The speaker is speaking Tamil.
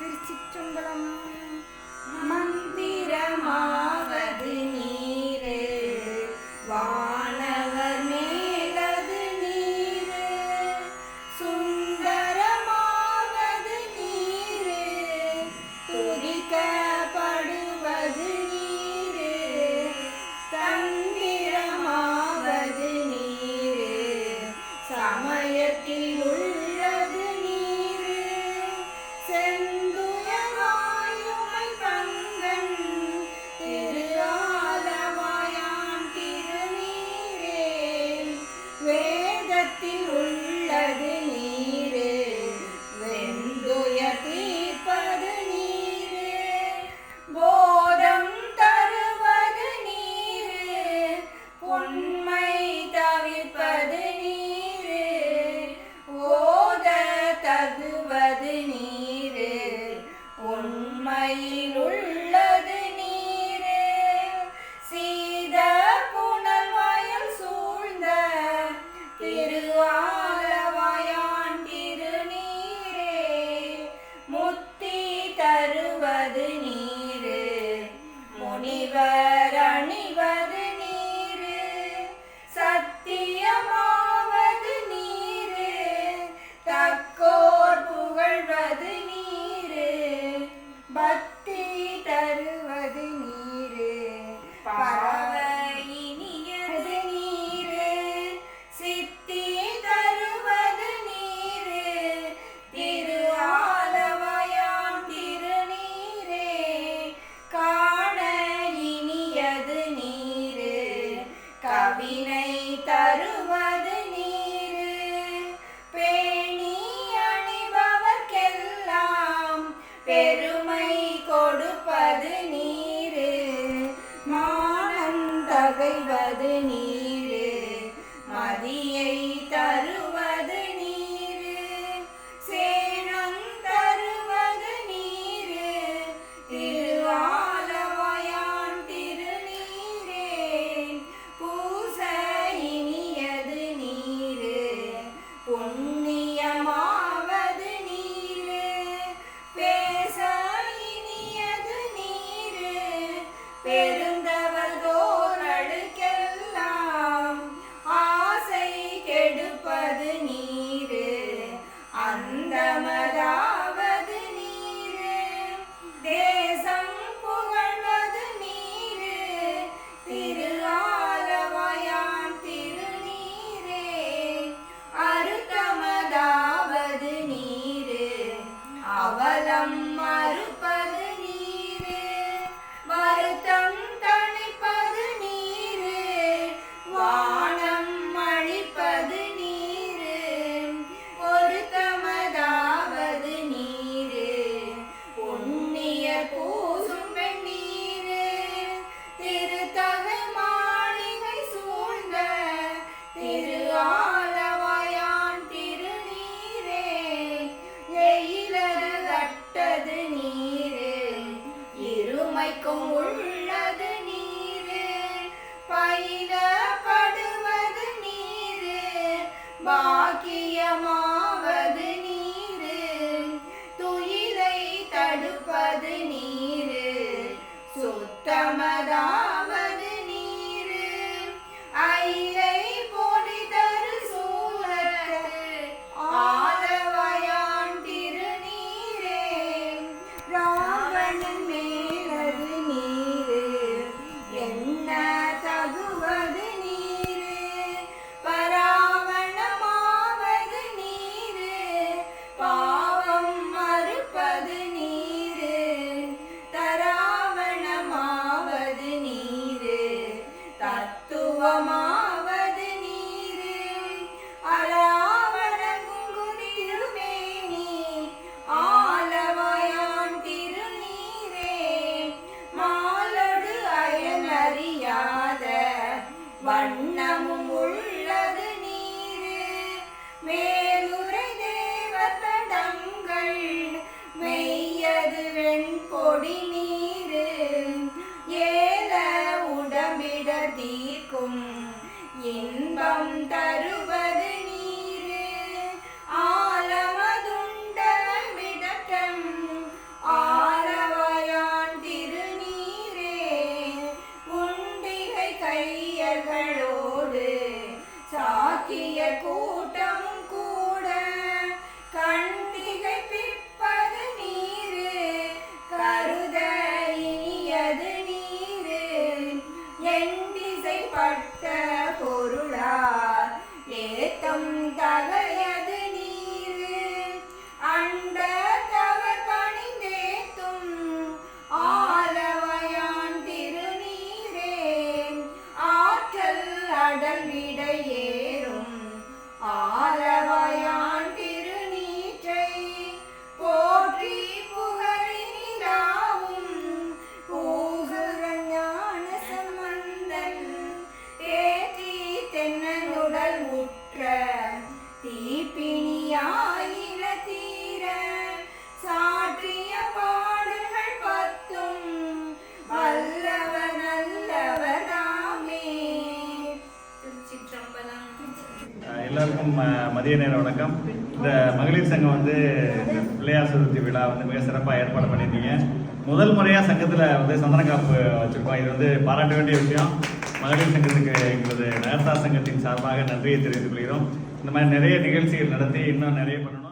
திருச்சிற்றம்பலம் மந்திரமா caderninho. தருவாய் Con உருவமாவது நீரு. அழாவன குங்குதிருமேனி ஆலவாயான் திருநீரே. மாலடு அயனறியாத வண்ணமும் உள்ளது நீரு. மே எல்லாருக்கும் மதிய நேர வணக்கம். இந்த மகளிர் சங்கம் வந்து பிள்ளையார் சதுர்த்தி விழா வந்து மிக சிறப்பாக ஏற்பாடு பண்ணியிருந்தீங்க முதல் முறையாக சங்கத்தில் வந்து சந்தன காப்பு வச்சுருக்கோம். இது வந்து பாராட்ட வேண்டிய விஷயம். மகளிர் சங்கத்துக்கு எங்களது நகர்த்தா சங்கத்தின் சார்பாக நன்றியை தெரிவித்துக் கொள்கிறோம். இந்த மாதிரி நிறைய நிகழ்ச்சிகள் நடத்தி இன்னும் நிறைய பண்ணணும்.